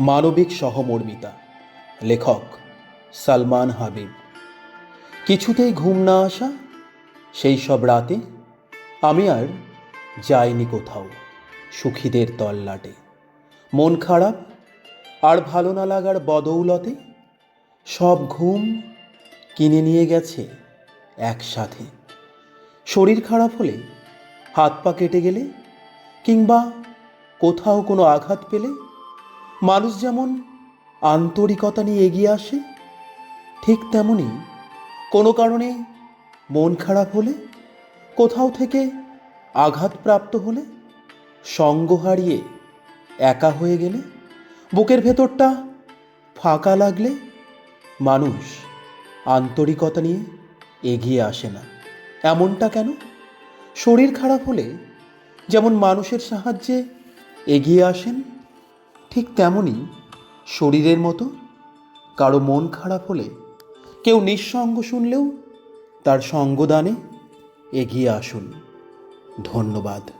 মানবিক সহমর্মিতা। লেখক সালমান হাবিব। কিছুতেই ঘুম না আসা, সেই সব রাতে আমি আর যাইনি কোথাও, সুখীদের তল্লাটে। মন খারাপ, আর ভালো না লাগার বদৌলতে সব ঘুম কিনে নিয়ে গেছে একসাথে। শরীর খারাপ হলে, হাত পা কেটে গেলে কিংবা কোথাও কোনো আঘাত পেলে মানুষ যেমন আন্তরিকতা নিয়ে এগিয়ে আসে, ঠিক তেমনই কোনো কারণে মন খারাপ হলে, কোথাও থেকে আঘাতপ্রাপ্ত হলে সঙ্গ হারিয়ে একা হয়ে গেলে বুকের ভেতরটা ফাঁকা লাগলে মানুষ আন্তরিকতা নিয়ে এগিয়ে আসে না। এমনটা কেন? শরীর খারাপ হলে যেমন মানুষের সাহায্যে এগিয়ে আসেন ঠিক তেমনই শরীরের মতো, কারও মন খারাপ হলে কেউ নিঃসঙ্গ শুনলেও তার সঙ্গদানে এগিয়ে আসুন। ধন্যবাদ।